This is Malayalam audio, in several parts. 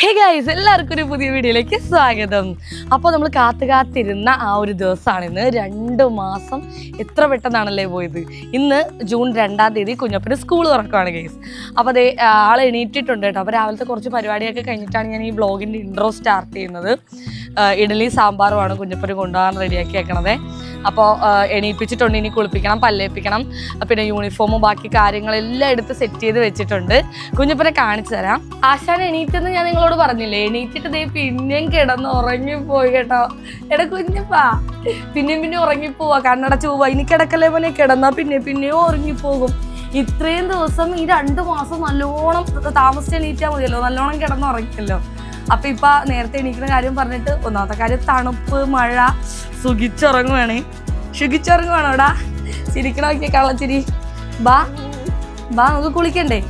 ഹേ ഗൈസ് എല്ലാവർക്കും ഒരു പുതിയ വീഡിയോയിലേക്ക് സ്വാഗതം. അപ്പോൾ നമ്മൾ കാത്തു കാത്തിരുന്ന ആ ഒരു ദിവസമാണ് ഇന്ന്. രണ്ട് മാസം എത്ര പെട്ടെന്നാണല്ലേ പോയത്? ഇന്ന് ജൂൺ രണ്ടാം തീയതി കുഞ്ഞപ്പന് സ്കൂൾ തുറക്കുകയാണ് ഗൈസ് അപ്പോൾ അതേ ആൾ എണീറ്റിട്ടുണ്ട് കേട്ടോ. അപ്പോൾ രാവിലത്തെ കുറച്ച് പരിപാടിയൊക്കെ കഴിഞ്ഞിട്ടാണ് ഞാൻ ഈ ബ്ലോഗിന്റെ ഇൻട്രോ സ്റ്റാർട്ട് ചെയ്യുന്നത്. ഇഡലി സാമ്പാറുമാണ് കുഞ്ഞപ്പന് കൊണ്ടുപോകാൻ റെഡിയാക്കി വെക്കണത്. അപ്പോൾ എണീപ്പിച്ചിട്ടുണ്ട്. ഇനി കുളിപ്പിക്കണം പല്ലേപ്പിക്കണം പിന്നെ യൂണിഫോമും ബാക്കി കാര്യങ്ങളെല്ലാം എടുത്ത് സെറ്റ് ചെയ്ത് വെച്ചിട്ടുണ്ട്. കുഞ്ഞപ്പനെ കാണിച്ചു തരാം. ആശാൻ എണീറ്റെന്ന് ഞാൻ നിങ്ങളോട് പറഞ്ഞില്ലേ? എണീറ്റിട്ട് ദേ പിന്നെയും കിടന്ന് ഉറങ്ങിപ്പോയി കേട്ടോ. എടാ കുഞ്ഞപ്പാ പിന്നെയും പിന്നെ ഉറങ്ങിപ്പോവാ കണ്ണടച്ച് പോവാ. ഇനി കിടക്കല്ലേ പോലെ കിടന്നാ പിന്നെ പിന്നെയും ഉറങ്ങിപ്പോകും ഇത്രയും ദിവസം ഈ രണ്ട് മാസം നല്ലോണം താമസിച്ച് എണീറ്റാൽ മതിയല്ലോ. നല്ലോണം കിടന്ന് ഉറങ്ങിയല്ലോ അപ്പൊ ഇപ്പൊ നേരത്തെ എണീക്കുന്ന കാര്യം പറഞ്ഞിട്ട് ഒന്നാമത്തെ കാര്യം തണുപ്പ് മഴ സുഖിച്ചിറങ്ങുവാണേ. സുഖിച്ചുറങ്ങുവാണോടാ? ചിരിക്കണോക്കെ കള്ളത്തിരി ബാ ബാ നമുക്ക് കുളിക്കണ്ടേ?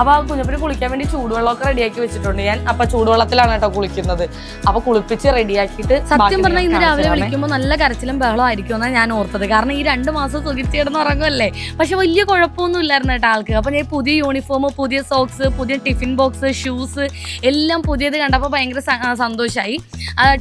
അപ്പൊ ആ കുഞ്ഞപ്പിന് കുളിക്കാൻ വേണ്ടി ചൂടുവെള്ളമൊക്കെ റെഡിയാക്കി വെച്ചിട്ടുണ്ട്. ഞാൻ അപ്പൊ ചൂടുവെള്ളത്തിലാണ് കേട്ടോ കുളിക്കുന്നത്. അപ്പൊ കുളിപ്പിച്ച് റെഡിയാക്കിയിട്ട് സത്യം പറഞ്ഞാൽ ഇന്ന് രാവിലെ വിളിക്കുമ്പോൾ നല്ല കരച്ചിലും ബഹളം ആയിരിക്കും എന്നാണ് ഞാൻ ഓർത്തത്. കാരണം ഈ രണ്ട് മാസം സുഖിച്ച് കിടന്ന് ഉറങ്ങുമല്ലേ പക്ഷെ വലിയ കുഴപ്പമൊന്നും ഇല്ലായിരുന്നു കേട്ടോ ആൾക്ക്. അപ്പൊ ഞാൻ പുതിയ യൂണിഫോം പുതിയ സോക്സ് പുതിയ ടിഫിൻ ബോക്സ് ഷൂസ് എല്ലാം പുതിയത് കണ്ടപ്പോൾ ഭയങ്കര സന്തോഷമായി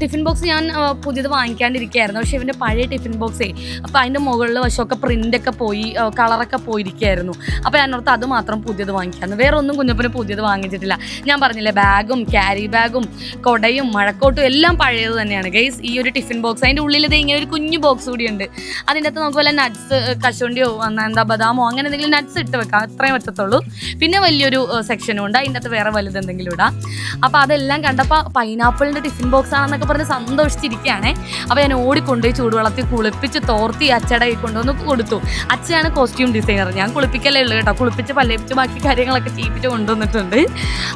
ടിഫിൻ ബോക്സ് ഞാൻ പുതിയത് വാങ്ങിക്കാണ്ടിരിക്കുകയായിരുന്നു. പക്ഷെ ഇവന്റെ പഴയ ടിഫിൻ ബോക്സേ അപ്പൊ അതിന്റെ മുകളിൽ വശമൊക്കെ പ്രിന്റ് ഒക്കെ പോയി കളറൊക്കെ പോയിരിക്കുകയായിരുന്നു. അപ്പൊ ഞാൻ ഓർത്ത് അത് മാത്രം പുതിയത് വാങ്ങിക്കാന്ന്. വേറെ ഒന്നും കുഞ്ഞപ്പന് പുതിയത് വാങ്ങിച്ചിട്ടില്ല. ഞാൻ പറഞ്ഞില്ലേ ബാഗും ക്യാരി ബാഗും കൊടയും മഴക്കോട്ടും എല്ലാം പഴയത് തന്നെയാണ്. ഗൈസ് ഈ ഒരു ടിഫിൻ ബോക്സ് അതിന്റെ ഉള്ളിൽ ഇത് ഇങ്ങനെ ഒരു കുഞ്ഞു ബോക്സ് കൂടി ഉണ്ട്. അതിന്റെ അകത്ത് നമുക്ക് വല്ല നട്ട്സ് കശുവണ്ടിയോ എന്താ ബദാമോ അങ്ങനെ എന്തെങ്കിലും നട്ട്സ് ഇട്ട് വെക്കാം. അത്രയും പറ്റത്തുള്ളൂ. പിന്നെ വലിയൊരു സെക്ഷനും ഉണ്ട്. അതിന്റെ അകത്ത് വേറെ വലുത് എന്തെങ്കിലും ഇടാം. അപ്പോൾ അതെല്ലാം കണ്ടപ്പോൾ പൈനാപ്പിളിന്റെ ടിഫിൻ ബോക്സ് ആണെന്നൊക്കെ പറഞ്ഞ് സന്തോഷിച്ചിരിക്കുകയാണേ. അപ്പോൾ ഞാൻ ഓടിക്കൊണ്ടുപോയി ചൂടുവെള്ളത്തിൽ കുളിപ്പിച്ച് തോർത്തി അച്ചടയിൽ കൊണ്ടുവന്ന് കൊടുത്തു. അച്ഛയാണ് കോസ്റ്റ്യൂം ഡിസൈനർ ഞാൻ കുളിപ്പിക്കലേ ഉള്ളൂ കേട്ടോ. കുളിപ്പിച്ച് പല്ലേപ്പിച്ച് ബാക്കി കാര്യങ്ങളൊക്കെ ചെയ്യിപ്പിച്ച് കൊണ്ടുവന്നിട്ടുണ്ട്.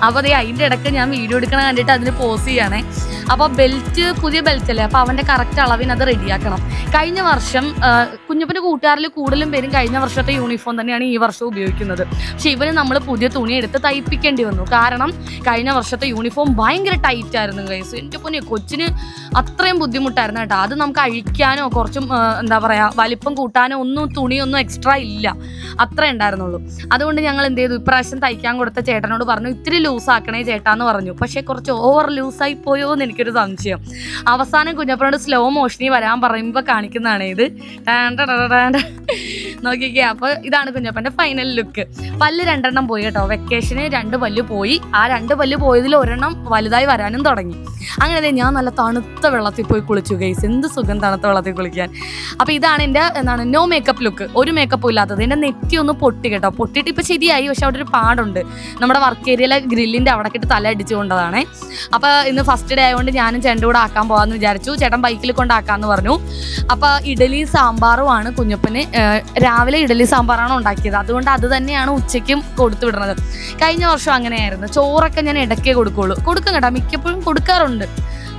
അപ്പോൾ അതേ അതിന്റെ ഇടയ്ക്ക് ഞാൻ വീഡിയോ എടുക്കണ കണ്ടിട്ട് അതിന് പോസ് ചെയ്യണേ. അപ്പോൾ ബെൽറ്റ് പുതിയ ബെൽറ്റ് അല്ലേ? അപ്പോൾ അവന്റെ കറക്റ്റ് അളവിന് അത് റെഡിയാക്കണം. കഴിഞ്ഞ വർഷം കുഞ്ഞപ്പന്റെ കൂട്ടുകാരിൽ കൂടുതലും പേരും കഴിഞ്ഞ വർഷത്തെ യൂണിഫോം തന്നെയാണ് ഈ വർഷം ഉപയോഗിക്കുന്നത്. പക്ഷേ ഇവന് നമ്മൾ പുതിയ തുണി എടുത്ത് തയ്പ്പിക്കേണ്ടി വന്നു. കാരണം കഴിഞ്ഞ വർഷത്തെ യൂണിഫോം ഭയങ്കര ടൈറ്റ് ആയിരുന്നു കൈസ് എന്റെ പൊന്നെ കൊച്ചിന് അത്രയും ബുദ്ധിമുട്ടായിരുന്നു കേട്ടോ. അത് നമുക്ക് അഴിക്കാനോ കുറച്ചും എന്താ പറയുക വലിപ്പം കൂട്ടാനോ ഒന്നും തുണിയൊന്നും എക്സ്ട്രാ ഇല്ല. അത്രേ ഉണ്ടായിരുന്നുള്ളൂ. അതുകൊണ്ട് ഞങ്ങൾ എന്ത് ചെയ്തു? ഇപ്രാവശ്യം തയ്ക്കാൻ കൊടുത്ത ചേട്ടനോട് പറഞ്ഞു ഇത്തിരി ലൂസ് ആക്കണേ ചേട്ടാന്ന് പറഞ്ഞു. പക്ഷേ കുറച്ച് ഓവർ ലൂസായി പോയോ എന്ന് എനിക്കൊരു സംശയം. അവസാനം കുഞ്ഞപ്പനോട് സ്ലോ മോഷനി വരാൻ പറയുമ്പോൾ കാണിക്കുന്നതാണ് ഇത്. നോക്കിക്കേ അപ്പോൾ ഇതാണ് കുഞ്ഞപ്പന്റെ ഫൈനൽ ലുക്ക് പല്ല് രണ്ടെണ്ണം പോയി കേട്ടോ. വെക്കേഷന് രണ്ട് പല്ല് പോയി. ആ രണ്ട് പല്ല് പോയതിൽ ഒരെണ്ണം വലുതായി വരാനും തുടങ്ങി. അങ്ങനെ ഞാൻ നല്ല തണുത്ത വെള്ളത്തിൽ പോയി കുളിച്ചു ഗൈസ് എന്ത് സുഖം തണുത്ത വെള്ളത്തിൽ കുളിക്കാൻ. അപ്പോൾ ഇതാണ് എന്റെ എന്താണ് നോ മേക്കപ്പ് ലുക്ക് ഒരു മേക്കപ്പും ഇല്ലാത്തത്. എന്റെ നെറ്റി ഒന്ന് പൊട്ടി കേട്ടോ. പൊട്ടിയിട്ട് ഇപ്പോൾ ശരിയായി. പക്ഷെ അവിടെ ഒരു പാടുണ്ട് നമ്മുടെ വർക്ക് ഏരിയയിലെ ഗ്രില്ലിന്റെ അവിടെ കിട്ട് തല അടിച്ചു കൊണ്ടതാണ്. അപ്പോൾ ഇന്ന് ഫസ്റ്റ് ഡേ ആയതുകൊണ്ട് ഞാനും ചേട്ടന്റെ കൂടെ ആക്കാൻ പോകാമെന്ന് വിചാരിച്ചു. ചേട്ടൻ ബൈക്കിൽ കൊണ്ടാക്കാമെന്ന് പറഞ്ഞു. അപ്പോൾ ഇഡലി സാമ്പാറുമാണ് കുഞ്ഞപ്പന്. രാവിലെ ഇഡലി സാമ്പാറാണ് ഉണ്ടാക്കിയത്. അതുകൊണ്ട് അത് തന്നെയാണ് ഉച്ചയ്ക്കും കൊടുത്തു വിടുന്നത്. കഴിഞ്ഞ വർഷം അങ്ങനെയായിരുന്നു. ചോറൊക്കെ ഞാൻ ഇടയ്ക്കേ കൊടുക്കുള്ളൂ. കൊടുക്കും കേട്ടോ. മിക്കപ്പോഴും കൊടുക്കാറുണ്ട്.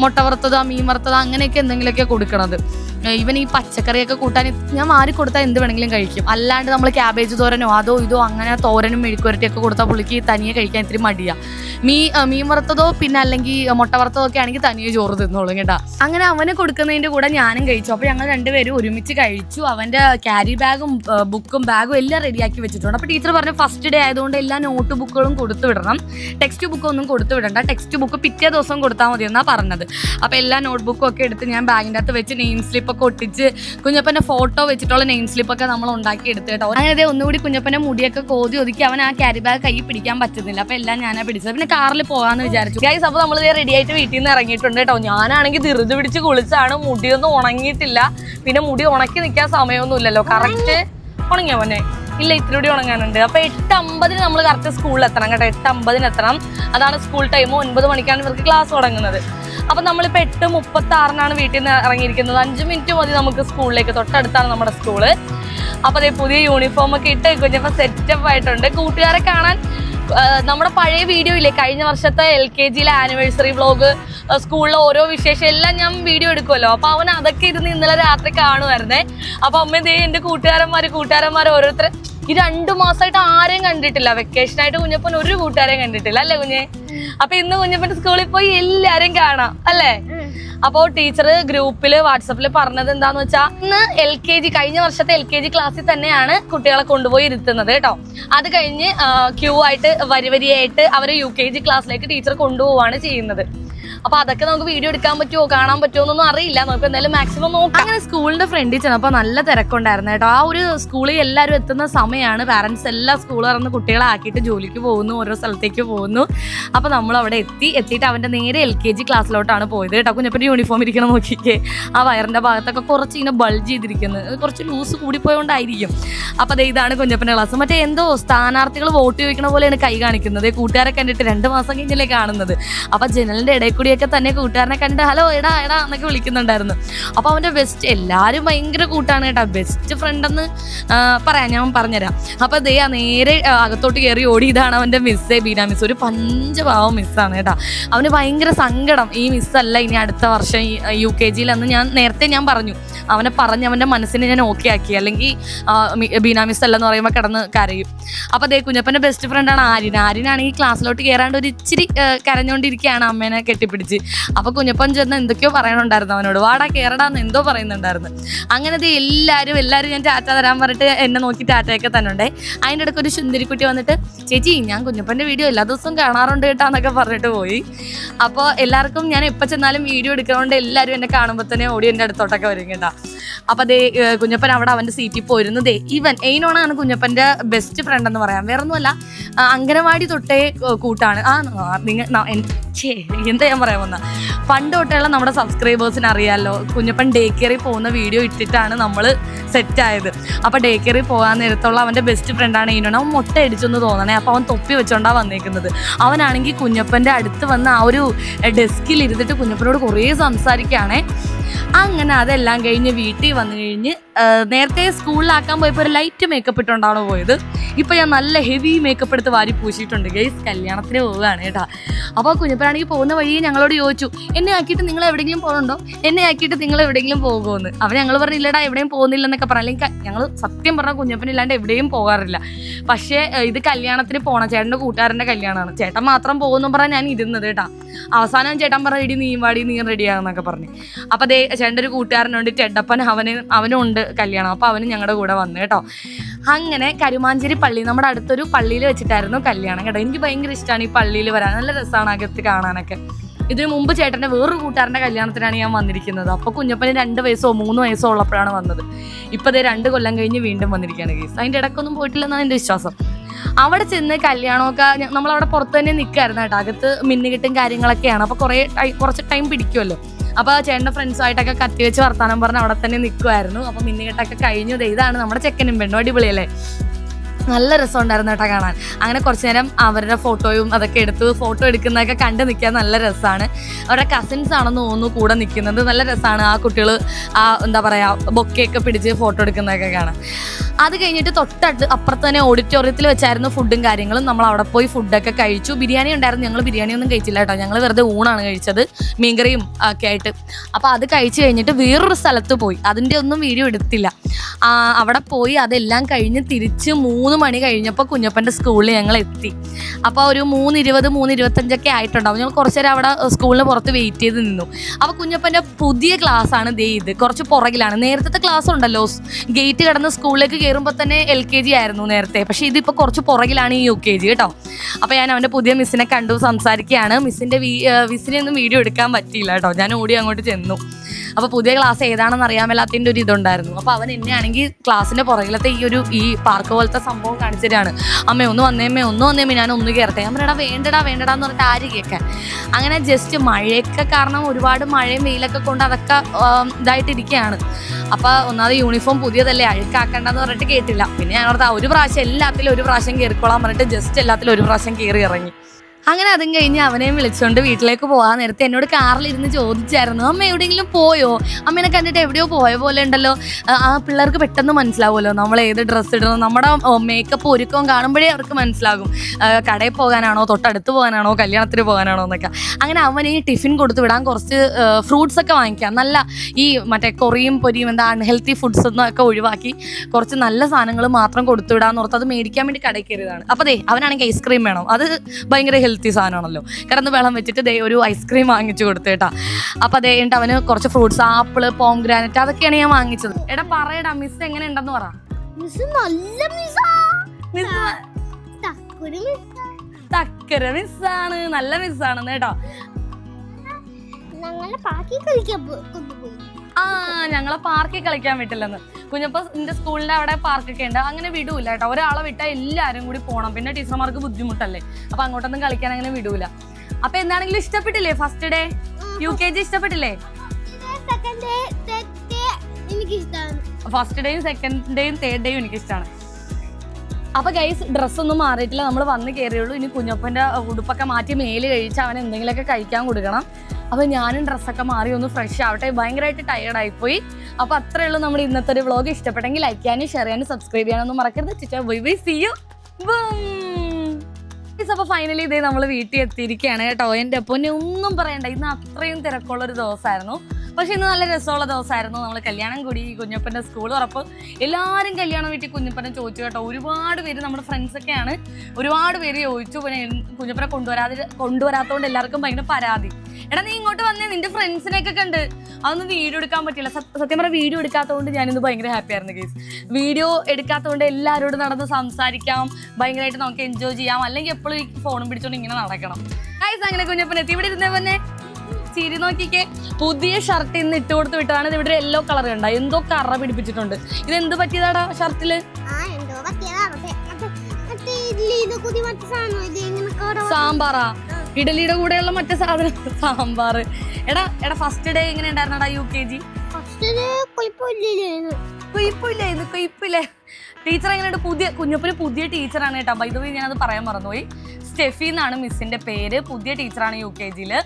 മുട്ട വറുത്തതോ മീൻ വറുത്തതോ അങ്ങനെയൊക്കെ എന്തെങ്കിലുമൊക്കെ കൊടുക്കണത്. ഇവൻ ഈ പച്ചക്കറിയൊക്കെ കൂട്ടാൻ ഞാൻ മാറി കൊടുത്താൽ എന്ത് വേണമെങ്കിലും കഴിക്കും. അല്ലാണ്ട് നമ്മൾ ക്യാബേജ് തോരനോ അതോ ഇതോ അങ്ങനെ തോരനും മെഴുക്കുരട്ടിയൊക്കെ കൊടുത്താൽ പുള്ളിക്ക് തനിയെ കഴിക്കാൻ ഇത്തിരി മടിയാ. മീ മീൻ വറുത്തതോ പിന്നെ അല്ലെങ്കിൽ മുട്ട വറുത്തതോ ഒക്കെ ആണെങ്കിൽ തനിയെ ചോറ് തിന്നോളും കേട്ടാ. അങ്ങനെ അവന് കൊടുക്കുന്നതിന്റെ കൂടെ ഞാനും കഴിച്ചു. അപ്പോൾ ഞങ്ങൾ രണ്ടുപേരും ഒരുമിച്ച് കഴിച്ചു. അവന്റെ ക്യാരി ബാഗും ബുക്കും ബാഗും എല്ലാം റെഡിയാക്കി വെച്ചിട്ടുണ്ട്. അപ്പോൾ ടീച്ചർ പറഞ്ഞു ഫസ്റ്റ് ഡേ ആയതുകൊണ്ട് എല്ലാ നോട്ട് ബുക്കുകളും കൊടുത്തു വിടണം. ടെക്സ്റ്റ് ബുക്കൊന്നും കൊടുത്തു വിടണ്ട. ടെക്സ്റ്റ് ബുക്ക് പിറ്റേ ദിവസം കൊടുത്താൽ മതി എന്നാണ് പറഞ്ഞത്. അപ്പോൾ എല്ലാ നോട്ട് നോട്ട്ബുക്കും ഒക്കെ എടുത്ത് ഞാൻ ബാഗിന്റെ അകത്ത് വെച്ച് നെയിം സ്ലിപ്പ് ഒക്കെ ഒട്ടിച്ച് കുഞ്ഞപ്പന്റെ ഫോട്ടോ വെച്ചിട്ടുള്ള നെയിം സ്ലിപ്പൊക്കെ നമ്മൾ ഉണ്ടാക്കി എടുത്തിട്ടോ അങ്ങനെ ഒന്നുകൂടി കുഞ്ഞപ്പന്റെ മുടിയൊക്കെ കോതി ഒതുക്കി അവൻ ആ ക്യാരി ബാഗ് കൈ പിടിക്കാൻ പറ്റുന്നില്ല. അപ്പോൾ എല്ലാം ഞാനാ പിടിച്ചത്. പിന്നെ കാറിൽ പോകാമെന്ന് വിചാരിച്ചു. ഗൈസ് അപ്പോൾ നമ്മൾ റെഡി ആയിട്ട് വീട്ടിൽ നിന്ന് ഇറങ്ങിയിട്ടുണ്ട് കേട്ടോ. ഞാനാണെങ്കിൽ ധൃതി പിടിച്ച് കുളിച്ചാണ്. മുടിയൊന്നും ഉണങ്ങിയിട്ടില്ല. പിന്നെ മുടി ഉണക്കി നിൽക്കാൻ സമയമൊന്നും ഇല്ലല്ലോ. കറക്റ്റ് ഉണങ്ങിയോ മോനെ? ഇല്ല ഇത്തിരി കൂടി ഉണങ്ങാനുണ്ട്. അപ്പൊ എട്ട് അമ്പതിന് നമ്മൾ കറക്റ്റ് സ്കൂളിൽ എത്തണം കേട്ടോ. എട്ട് അമ്പതിന് എത്തണം. അതാണ് സ്കൂൾ ടൈം ഒൻപത് മണിക്കാണ് ഇവർക്ക് ക്ലാസ് തുടങ്ങുന്നത്. അപ്പൊ നമ്മളിപ്പോ എട്ട് മുപ്പത്തി ആറിനാണ് വീട്ടിൽ നിന്ന് ഇറങ്ങിയിരിക്കുന്നത്. അഞ്ച് മിനിറ്റ് മതി നമുക്ക് സ്കൂളിലേക്ക്. തൊട്ടടുത്താണ് നമ്മുടെ സ്കൂൾ. അപ്പൊ അതേ പുതിയ യൂണിഫോം ഒക്കെ ഇട്ട് കുഞ്ഞപ്പോ സെറ്റപ്പ് ആയിട്ടുണ്ട്. കൂട്ടുകാരെ കാണാൻ നമ്മുടെ പഴയ വീഡിയോ ഇല്ലേ? കഴിഞ്ഞ വർഷത്തെ എൽ കെ ജിയിലെ ആനിവേഴ്സറി വ്ളോഗ് സ്കൂളിലെ ഓരോ വിശേഷം എല്ലാം ഞാൻ വീഡിയോ എടുക്കുമല്ലോ അപ്പൊ അവൻ അതൊക്കെ ഇരുന്ന് ഇന്നലെ രാത്രി കാണുമായിരുന്നേ അപ്പൊ അമ്മ ദേ എന്റെ കൂട്ടുകാരന്മാര് കൂട്ടുകാരന്മാർ ഓരോരുത്തർ ഈ രണ്ടു മാസമായിട്ട് ആരെയും കണ്ടിട്ടില്ല. വെക്കേഷൻ ആയിട്ട് കുഞ്ഞപ്പൻ ഒരു കൂട്ടുകാരെയും കണ്ടിട്ടില്ല അല്ലേ കുഞ്ഞെ? അപ്പൊ ഇന്ന് കുഞ്ഞപ്പന്റെ സ്കൂളിൽ പോയി എല്ലാരെയും കാണാം അല്ലേ? അപ്പോ ടീച്ചർ ഗ്രൂപ്പിൽ വാട്സപ്പിൽ പറഞ്ഞത് എന്താന്ന് വെച്ചാൽ ഇന്ന് എൽ കെ ജി കഴിഞ്ഞ വർഷത്തെ എൽ കെ ജി ക്ലാസ്സിൽ തന്നെയാണ് കുട്ടികളെ കൊണ്ടുപോയി ഇരുത്തുന്നത് കേട്ടോ. അത് കഴിഞ്ഞ് ക്യൂ ആയിട്ട് വരി വരിയായിട്ട് അവരെ യു കെ ജി ക്ലാസ്സിലേക്ക് ടീച്ചർ കൊണ്ടുപോവാണ് ചെയ്യുന്നത്. അപ്പൊ അതൊക്കെ നമുക്ക് വീഡിയോ എടുക്കാൻ പറ്റുമോ കാണാൻ പറ്റുമോ എന്നൊന്നും അറിയില്ല. നമുക്ക് എന്തായാലും മാക്സിമം നോക്കാം. അങ്ങനെ സ്കൂളിന്റെ ഫ്രണ്ടിൽ ചെന്നപ്പോൾ നല്ല തിരക്കുണ്ടായിരുന്നു കേട്ടോ. ആ ഒരു സ്കൂളിൽ എല്ലാവരും എത്തുന്ന സമയമാണ് പാരന്റ്സ് എല്ലാ സ്കൂൾ കുട്ടികളെ ആക്കിയിട്ട് ജോലിക്ക് പോകുന്നു ഓരോ സ്ഥലത്തേക്ക് പോകുന്നു. അപ്പൊ നമ്മൾ അവിടെ എത്തി. എത്തിയിട്ട് അവന്റെ നേരെ എൽ കെ ജി ക്ലാസ്സിലോട്ടാണ് പോയത് കേട്ടോ. കുഞ്ഞപ്പന്റെ യൂണിഫോം ഇരിക്കണം നോക്കിക്കേ. ആ വയറിന്റെ ഭാഗത്തൊക്കെ കുറച്ച് ഇങ്ങനെ ബൾജ് ചെയ്തിരിക്കുന്നത് കുറച്ച് ലൂസ് കൂടിപ്പോയോണ്ടായിരിക്കും. അപ്പൊ ദേ ഇതാണ് കുഞ്ഞപ്പന്റെ ക്ലാസ് മറ്റേ എന്തോ സ്ഥാനാർത്ഥികൾ വോട്ട് ചോദിക്കണ പോലെയാണ് കൈ കാണിക്കുന്നത്. കൂട്ടുകാരെ കണ്ടിട്ട് രണ്ട് മാസം കഴിഞ്ഞല്ലേ കാണുന്നത്. അപ്പൊ ജനലിന്റെ ഇടയിൽ കൂടിയൊക്കെ തന്നെ കൂട്ടുകാരനെ കണ്ട് ഹലോ എടാ എടാ എന്നൊക്കെ വിളിക്കുന്നുണ്ടായിരുന്നു. അപ്പൊ അവന്റെ ബെസ്റ്റ് എല്ലാരും ഭയങ്കര കൂട്ടാണ് കേട്ടോ. ബെസ്റ്റ് ഫ്രണ്ട് എന്ന് പറയാൻ പറയാം ഞാൻ പറഞ്ഞുതരാം. അപ്പൊ ദേ ആ നേരെ അകത്തോട്ട് കയറി ഓടി ഇതാണ് അവന്റെ മിസ്സേ ബീന മിസ് ഒരു പഞ്ചഭാവം മിസ്സാണ് കേട്ടോ. അവന് ഭയങ്കര സങ്കടം. ഈ മിസ്സല്ല ഇനി അടുത്ത വർഷം യു കെ ജിയിലെന്ന് ഞാൻ നേരത്തെ ഞാൻ പറഞ്ഞു. അവനെ പറഞ്ഞ് അവന്റെ മനസ്സിനെ ഞാൻ ഓക്കെ ആക്കി. അല്ലെങ്കിൽ ബീനാ മിസ് അല്ലെന്ന് പറയുമ്പോൾ കിടന്ന് കരയും. അപ്പൊ അതേ കുഞ്ഞപ്പന്റെ ബെസ്റ്റ് ഫ്രണ്ടാണ് ആര്യൻ. ആര്യനാണെങ്കിൽ ക്ലാസ്സിലോട്ട് കയറാണ്ട് ഒരു ഇച്ചിരി കരഞ്ഞോണ്ടിരിക്കുകയാണ് അമ്മേനെ കെട്ടിപ്പിടിച്ച് അപ്പൊ കുഞ്ഞപ്പൻ ചെന്ന് എന്തൊക്കെയോ പറയണുണ്ടായിരുന്നു അവനോട്. വാടാ കേറടാന്ന് എന്തോ പറയുന്നുണ്ടായിരുന്നു. അങ്ങനെ ദേ എല്ലാവരും എല്ലാവരും ഞാൻ ടാറ്റ തരാൻ പറഞ്ഞിട്ട് എന്നെ നോക്കി ടാറ്റയൊക്കെ തന്നെ ഉണ്ടേ അതിന്റെ ഇടയ്ക്ക് ഒരു സുന്ദരിക്കുട്ടി വന്നിട്ട് ചേച്ചി ഞാൻ കുഞ്ഞപ്പന്റെ വീഡിയോ എല്ലാ ദിവസവും കാണാറുണ്ട് കേട്ടാന്നൊക്കെ പറഞ്ഞിട്ട് പോയി. അപ്പോൾ എല്ലാവർക്കും ഞാൻ എപ്പോൾ ചെന്നാലും വീഡിയോ എടുക്കുന്നതുകൊണ്ട് എല്ലാവരും എന്നെ കാണുമ്പോൾ തന്നെ ഓടി എന്റെ അടുത്തോട്ടൊക്കെ വരും കേട്ടോ. അപ്പോൾ അതേ കുഞ്ഞപ്പൻ അവിടെ അവന്റെ സീറ്റിൽ പോയിരുന്നു. ദേ ഇവൻ എയിനോണാണ് കുഞ്ഞപ്പന്റെ ബെസ്റ്റ് ഫ്രണ്ട് എന്ന് പറയാം. വേറെ ഒന്നുമല്ല അങ്കനവാടി തൊട്ടേ കൂട്ടാണ്. ആ നിങ്ങൾ എന്താ ഞാൻ പറയാൻ വന്ന? പണ്ട് തൊട്ടുള്ള നമ്മുടെ സബ്സ്ക്രൈബേഴ്സിന് അറിയാമല്ലോ കുഞ്ഞപ്പൻ ഡേ കെയറിൽ പോകുന്ന വീഡിയോ ഇട്ടിട്ടാണ് നമ്മൾ സെറ്റായത് അപ്പോൾ ഡേ കെയറിൽ പോകാൻ നേരത്തുള്ള അവന്റെ ബെസ്റ്റ് ഫ്രണ്ടാണ് ഈനോണ് അവൻ മുട്ട അടിച്ചെന്ന് തോന്നണേ. അപ്പോൾ അവൻ തൊപ്പി വെച്ചോണ്ടാ വന്നേക്കുന്നത്. അവനാണെങ്കിൽ കുഞ്ഞപ്പന്റെ അടുത്ത് വന്ന് ആ ഒരു ഡെസ്കിൽ ഇരുന്നിട്ട് കുഞ്ഞപ്പനോട് കുറേ സംസാരിക്കുകയാണേ അങ്ങനെ അതെല്ലാം കഴിഞ്ഞ് വീട്ടിൽ വന്നു കഴിഞ്ഞ് നേരത്തെ സ്കൂളിലാക്കാൻ പോയപ്പോൾ ഒരു ലൈറ്റ് മേക്കപ്പ് ഇട്ടുകൊണ്ടാണ് പോയത്. ഇപ്പം ഞാൻ നല്ല ഹെവി മേക്കപ്പ് എടുത്ത് വാരി പൂശിയിട്ടുണ്ട്. ഗൈസ് കല്യാണത്തിന് പോവുകയാണ് കേട്ടോ. അപ്പോൾ കുഞ്ഞപ്പനാണെങ്കിൽ പോകുന്ന വഴി ഞങ്ങളോട് ചോദിച്ചു എന്നെ ആക്കിയിട്ട് നിങ്ങൾ എവിടെയെങ്കിലും പോകുന്നുണ്ടോ എന്നെ ആക്കിയിട്ട് നിങ്ങൾ എവിടെയെങ്കിലും പോകുമെന്ന് അപ്പോൾ ഞങ്ങൾ പറഞ്ഞില്ലടാ എവിടെയും പോകുന്നില്ല എന്നൊക്കെ പറഞ്ഞു. അല്ലെങ്കിൽ ഞങ്ങൾ സത്യം പറഞ്ഞാൽ കുഞ്ഞപ്പനില്ലാണ്ട് എവിടെയും പോകാറില്ല. പക്ഷേ ഇത് കല്യാണത്തിന് പോകണം ചേട്ടന്റെ കൂട്ടുകാരന്റെ കല്യാണമാണ്. ചേട്ടൻ മാത്രം പോകുന്നു പറഞ്ഞാൽ ഞാൻ ഇരുന്നത് കേട്ടോ. അവസാനം ചേട്ടൻ പറഞ്ഞ ഇടി നീ വാടി നീ റെഡിയാകുന്നൊക്കെ പറഞ്ഞു. അപ്പോൾ അതേ ചേട്ടന്റെ ഒരു കൂട്ടുകാരനുണ്ട് ടെഡപ്പൻ അവന് അവനും ഉണ്ട് കല്യാണം. അപ്പോൾ അവന് ഞങ്ങളുടെ കൂടെ വന്നു കേട്ടോ. അങ്ങനെ കരുമാഞ്ചേരി പള്ളി നമ്മുടെ അടുത്തൊരു പള്ളിയിൽ വെച്ചിട്ടായിരുന്നു കല്യാണം കേട്ടോ. എനിക്ക് ഭയങ്കര ഇഷ്ടമാണ് ഈ പള്ളിയിൽ വരാൻ. നല്ല രസമാണ് അകത്ത് കാണാനൊക്കെ. ഇതിനു മുമ്പ് ചേട്ടന്റെ വേറൊരു കൂട്ടുകാരന്റെ കല്യാണത്തിനാണ് ഞാൻ വന്നിരിക്കുന്നത്. അപ്പോൾ കുഞ്ഞപ്പന് രണ്ട് വയസ്സോ മൂന്ന് വയസ്സോ ഉള്ളപ്പോഴാണ് വന്നത്. ഇപ്പോൾ ദേ രണ്ട് കൊല്ലം കഴിഞ്ഞ് വീണ്ടും വന്നിരിക്കുകയാണ് കേസ് അതിന്റെ ഇടയ്ക്കൊന്നും പോയിട്ടില്ലെന്നാണ് എന്റെ വിശ്വാസം. അവിടെ ചെന്ന് കല്യാണമൊക്കെ നമ്മളവിടെ പുറത്ത് തന്നെ നിൽക്കായിരുന്നു കേട്ടോ. അകത്ത് മിന്നുകിട്ടും കാര്യങ്ങളൊക്കെയാണ്. അപ്പോൾ കുറേ കുറച്ച് ടൈം പിടിക്കുമല്ലോ അപ്പോൾ ചേട്ടന്റെ ഫ്രണ്ട്സുമായിട്ടൊക്കെ കത്തി വെച്ച് വർത്താനം പറഞ്ഞ് അവിടെ തന്നെ നിൽക്കുമായിരുന്നു അപ്പോൾ മിന്നുകെട്ടൊക്കെ കഴിഞ്ഞു. ഇതാണ് നമ്മുടെ ചെക്കനും പെണ്ണും. അടിപൊളിയല്ലേ? നല്ല രസമുണ്ടായിരുന്നു കേട്ടോ കാണാൻ. അങ്ങനെ കുറച്ച് നേരം അവരുടെ ഫോട്ടോയും അതൊക്കെ എടുത്തു. ഫോട്ടോ എടുക്കുന്നതൊക്കെ കണ്ട് നിൽക്കാൻ നല്ല രസമാണ്. അവരുടെ കസിൻസ് ആണെന്ന് തോന്നുന്നു കൂടെ നിൽക്കുന്നത്. നല്ല രസമാണ് ആ കുട്ടികൾ ആ എന്താ പറയുക ബൊക്കെയൊക്കെ പിടിച്ച് ഫോട്ടോ എടുക്കുന്നതൊക്കെ കാണാൻ. അത് കഴിഞ്ഞിട്ട് തൊട്ടടുത്ത് അപ്പുറത്ത് തന്നെ ഓഡിറ്റോറിയത്തിൽ വെച്ചായിരുന്നു ഫുഡും കാര്യങ്ങളും. നമ്മൾ അവിടെ പോയി ഫുഡൊക്കെ കഴിച്ചു. ബിരിയാണി ഉണ്ടായിരുന്നു. ഞങ്ങൾ ബിരിയാണി ഒന്നും കഴിച്ചില്ല കേട്ടോ. ഞങ്ങൾ വെറുതെ ഊണാണ് കഴിച്ചത്. മീൻകറിയും ഒക്കെ ആയിട്ട്. അപ്പോൾ അത് കഴിച്ച് കഴിഞ്ഞിട്ട് വേറൊരു സ്ഥലത്ത് പോയി. അതിന്റെ ഒന്നും വീഡിയോ എടുത്തില്ല. അവിടെ പോയി അതെല്ലാം കഴിഞ്ഞ് തിരിച്ച് മൂന്ന് മണി കഴിഞ്ഞപ്പോൾ കുഞ്ഞപ്പന്റെ സ്കൂളിൽ ഞങ്ങൾ എത്തി. അപ്പോൾ ഒരു മൂന്ന് ഇരുപത് മൂന്ന് ഇരുപത്തഞ്ചൊക്കെ ആയിട്ടുണ്ടാവും. ഞങ്ങൾ കുറച്ച് നേരം അവിടെ സ്കൂളിന് പുറത്ത് വെയിറ്റ് ചെയ്ത് നിന്നു. അപ്പോൾ കുഞ്ഞപ്പന്റെ പുതിയ ക്ലാസ്സാണ് ദേ ഇത്. കുറച്ച് പുറകിലാണ്. നേരത്തെ ക്ലാസ് ഉണ്ടല്ലോ. ഗേറ്റ് കടന്ന് സ്കൂളിലേക്ക് കയറുമ്പോൾ തന്നെ എൽ കെ ജി ആയിരുന്നു നേരത്തെ. പക്ഷേ ഇതിപ്പോൾ കുറച്ച് പുറകിലാണ് ഈ യു കെ ജി കേട്ടോ. അപ്പോൾ ഞാൻ അവന്റെ പുതിയ മിസ്സിനെ കണ്ടു സംസാരിക്കുകയാണ്. മിസ്സിന്റെ മിസ്സിനെ ഒന്നും വീഡിയോ എടുക്കാൻ പറ്റിയില്ല കേട്ടോ. ഞാൻ ഓടി അങ്ങോട്ട് ചെന്നു. അപ്പോൾ പുതിയ ക്ലാസ് ഏതാണെന്ന് അറിയാൻ മേലാത്തതിന്റെ ഒരു ഇതുണ്ടായിരുന്നു. അപ്പോൾ അവൻ എന്നെ ആണെങ്കിൽ ക്ലാസ്സിന്റെ പുറകിലത്തെ ഈ ഒരു ഈ പാർക്ക് പോലത്തെ സംഭവം കാണിച്ചിട്ടാണ് അമ്മ ഒന്ന് വന്നേമ്മേ ഒന്ന് വന്നേമ്മേ ഞാൻ ഒന്ന് കയറട്ടെ ഞാൻ പറയടാ വേണ്ടടാ വേണ്ടടാ എന്ന് പറഞ്ഞിട്ട് ആര് കേൾക്കാൻ അങ്ങനെ ജസ്റ്റ് മഴയൊക്കെ കാരണം ഒരുപാട് മഴയും വെയിലൊക്കെ കൊണ്ട് അതൊക്കെ ഇതായിട്ടിരിക്കുകയാണ് അപ്പോൾ ഒന്നാമത് യൂണിഫോം പുതിയതല്ലേ അഴുക്കാക്കണ്ടെന്ന് പറഞ്ഞിട്ട് കേട്ടില്ല. പിന്നെ ഞാൻ ഒരു പ്രാവശ്യം എല്ലാത്തിലും ഒരു പ്രാവശ്യം കയറിക്കോളാൻ പറഞ്ഞിട്ട് ജസ്റ്റ് എല്ലാത്തിലും ഒരു പ്രാവശ്യം കയറി ഇറങ്ങി. അങ്ങനെ അതും കഴിഞ്ഞ് അവനെയും വിളിച്ചുകൊണ്ട് വീട്ടിലേക്ക് പോകാൻ നേരത്തെ എന്നോട് കാറിലിരുന്ന് ചോദിച്ചായിരുന്നു അമ്മ എവിടെയെങ്കിലും പോയോ? അമ്മേനെ കണ്ടിട്ട് എവിടെയോ പോയ പോലെ ഉണ്ടല്ലോ. ആ, പിള്ളേർക്ക് പെട്ടെന്ന് മനസ്സിലാവുമല്ലോ നമ്മൾ ഏത് ഡ്രസ്സ് ഇടണം? നമ്മുടെ മേക്കപ്പ് ഒരുക്കവും കാണുമ്പോഴേ അവർക്ക് മനസ്സിലാകും. കടയിൽ പോകാനാണോ തൊട്ടടുത്ത് പോകാനാണോ കല്യാണത്തിന് പോകാനാണോ എന്നൊക്കെ. അങ്ങനെ അവൻ ഈ ടിഫിൻ കൊടുത്തു വിടാൻ കുറച്ച് ഫ്രൂട്ട്സ് ഒക്കെ വാങ്ങിക്കാം. നല്ല ഈ മറ്റേ കൊറിയും പൊരിയും എന്താ അൺഹെൽത്തി ഫുഡ്സ് ഒക്കെ ഒഴിവാക്കി കുറച്ച് നല്ല സാധനങ്ങൾ മാത്രം കൊടുത്തു വിടാന്ന് ഓർത്ത് അത് മേടിക്കാൻ വേണ്ടി കടയിൽ കയറിയതാണ്. അപ്പോൾ ദേ അവനാണെങ്കിൽ ഐസ്ക്രീം വേണം. അത് ഭയങ്കര ഹെൽത്തി സാധനമാണല്ലോ. കിടന്ന് വെള്ളം വെച്ചിട്ട് ദേ ഒരു ഐസ്ക്രീം വാങ്ങിച്ചു കൊടുത്തു കേട്ടാ. അപ്പോൾ അതേ എന്നിട്ട് അവന് കുറച്ച് ഫ്രൂട്ട്സ് ആപ്പിൾ പോം ഗ്രാനറ്റ് അതൊക്കെയാണ് ഞാൻ വാങ്ങിച്ചത്. എടാ പറയടാ മിസ് എങ്ങനെ ഉണ്ടെന്ന് പറ. മിസ് നല്ല മിസ്സാ മിസ് തക്കര മിസ്സാണ് നല്ല മിസ്സാണ് കേട്ടോ. ഞങ്ങളെ പാർക്കിൽ കളിക്കാൻ ആ ഞങ്ങളെ പാർക്കിൽ കളിക്കാൻ വിട്ടില്ലെന്ന്. കുഞ്ഞപ്പോ എന്റെ സ്കൂളിന്റെ അവിടെ പാർക്കൊക്കെ ഉണ്ട്. അങ്ങനെ വിടൂല കേട്ടോ. ഒരാളെ വിട്ടാൽ എല്ലാരും കൂടി പോണം. പിന്നെ ടീച്ചർമാർക്ക് ബുദ്ധിമുട്ടല്ലേ? അപ്പൊ അങ്ങോട്ടൊന്നും കളിക്കാൻ അങ്ങനെ വിടൂല. അപ്പൊ എന്താണെങ്കിലും ഇഷ്ടപ്പെട്ടില്ലേ first day U K G ഇഷ്ടപ്പെട്ടില്ലേ? ഫസ്റ്റ് ഡേയും സെക്കൻഡ് ഡേയും തേർഡ് ഡേയും എനിക്ക് ഇഷ്ടമാണ് അപ്പൊ ഗൈസ് ഡ്രസ്സൊന്നും മാറിയിട്ടില്ല. നമ്മൾ വന്ന് കയറിയുള്ളൂ ഇനി കുഞ്ഞപ്പന്റെ ഉടുപ്പൊക്കെ മാറ്റി മേൽ കഴിച്ച് അവൻ എന്തെങ്കിലുമൊക്കെ കഴിക്കാൻ കൊടുക്കണം. അപ്പൊ ഞാനും ഡ്രസ്സൊക്കെ മാറി ഒന്ന് ഫ്രഷ് ആവട്ടെ. ഭയങ്കരമായിട്ട് ടയർഡായി അപ്പൊ അത്രേ ഉള്ളൂ നമ്മുടെ ഇന്നത്തെ ഒരു വ്ളോഗ് ഇഷ്ടപ്പെട്ടെങ്കിൽ ലൈക്ക് ചെയ്യാനും ഷെയർ ചെയ്യാനും സബ്സ്ക്രൈബ് ചെയ്യാനൊന്നും മറക്കരുത്. Chicha bye bye you finally ഇതേ നമ്മൾ വീട്ടിൽ എത്തിയിരിക്കുകയാണ് കേട്ടോ. എന്റെ പൊന്നെ ഒന്നും പറയണ്ട. ഇന്ന് അത്രയും തിരക്കുള്ള ഒരു ദിവസമായിരുന്നു. പക്ഷെ ഇന്ന് നല്ല രസമുള്ള ദിവസമായിരുന്നു. നമ്മൾ കല്യാണം കൂടി കുഞ്ഞപ്പന്റെ സ്കൂൾ ഉറപ്പ് എല്ലാവരും കല്യാണം വീട്ടിൽ കുഞ്ഞപ്പനെ ചോദിച്ചു കേട്ടോ. ഒരുപാട് പേര് നമ്മുടെ ഫ്രണ്ട്സൊക്കെയാണ് ഒരുപാട് പേര് ചോദിച്ചു. പിന്നെ കുഞ്ഞപ്പനെ കൊണ്ടുവരാതെ കൊണ്ടുവരാത്തതുകൊണ്ട് എല്ലാവർക്കും ഭയങ്കര പരാതി. എടാ നീ ഇങ്ങോട്ട് വന്നേ. നിന്റെ ഫ്രണ്ട്സിനെയൊക്കെ കണ്ട്. അതൊന്നും വീഡിയോ എടുക്കാൻ പറ്റില്ല. സത്യം പറഞ്ഞാൽ വീഡിയോ എടുക്കാത്തതുകൊണ്ട് ഞാനിന്ന് ഭയങ്കര ഹാപ്പി ആയിരുന്നു കേസ് വീഡിയോ എടുക്കാത്തതുകൊണ്ട് എല്ലാവരോടും നടന്ന് സംസാരിക്കാം. ഭയങ്കരമായിട്ട് നമുക്ക് എൻജോയ് ചെയ്യാം. അല്ലെങ്കിൽ എപ്പോഴും ഫോണും പിടിച്ചോണ്ട് ഇങ്ങനെ നടക്കണം. ഗൈസ് അങ്ങനെ കുഞ്ഞപ്പൻ എത്തി. ഇവിടെ ഇരുന്നേ തന്നെ ചിരി നോക്കിക്കേ. പുതിയ ഷർട്ട് ഇന്ന് ഇട്ട് കൊടുത്ത് വിട്ടതാണ്. ഇത് ഇവിടെ യെല്ലോ കളർ കണ്ട? എന്തോ കറ പിടിപ്പിച്ചിട്ടുണ്ട്. ഇത് എന്ത് പറ്റിയതാടാ ഷർട്ടിൽ സാമ്പാറാ. ഇഡലിയുടെ കൂടെയുള്ള മറ്റേ സാധനം. സാമ്പാർ എടാ എടാ ഫസ്റ്റ് ഡേ എങ്ങനെ ഉണ്ടായിരുന്നടാ യു കെ ജി? കൊയ്പ്പില്ലായിരുന്നു കുയിപ്പില്ലേ ടീച്ചർ എങ്ങനെയുണ്ട്? പുതിയ കുഞ്ഞപ്പന് പുതിയ ടീച്ചറാണ് കേട്ടോ. ബൈ ദ വേ ഞാനത് പറയാൻ മറന്നുപോയി. സ്റ്റെഫി എന്നാണ് മിസ്സിന്റെ പേര്. പുതിയ ടീച്ചറാണ് യു കെ ജിയിൽ